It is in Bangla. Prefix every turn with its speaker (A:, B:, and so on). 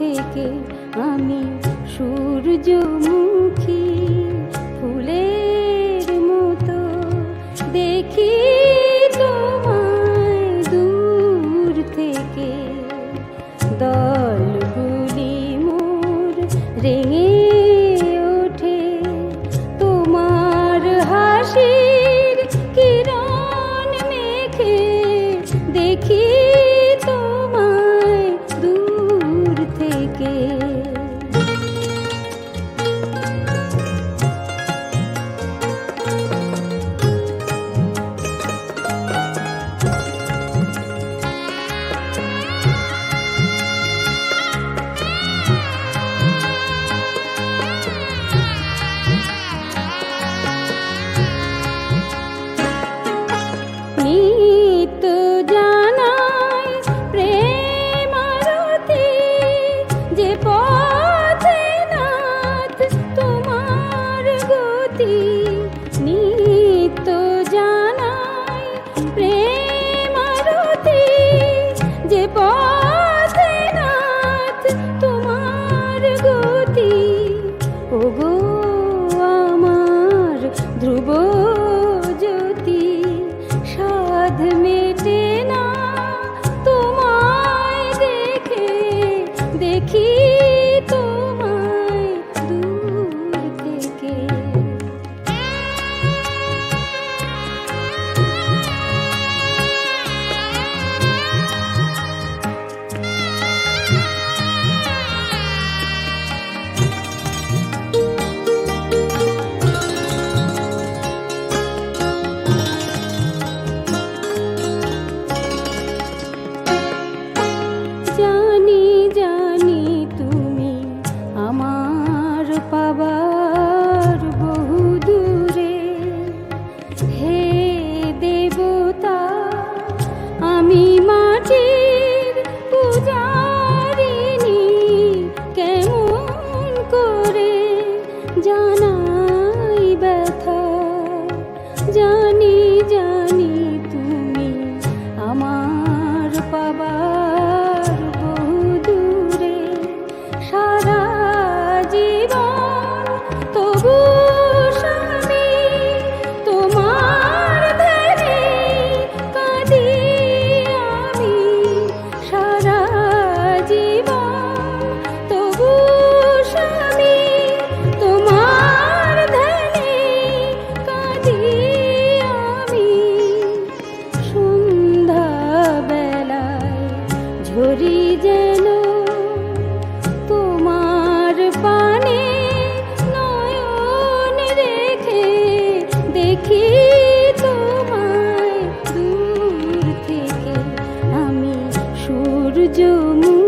A: থেকে আমি সূর্যমুখী ফুলের মতো দেখি তোমায় দূর থেকে। দলগুলি মোর রেঙে ওঠে। তোমার হাসির কিরণ মেখে দেখি জানাই জ্যোতি আরতি যে সূর্যমুখী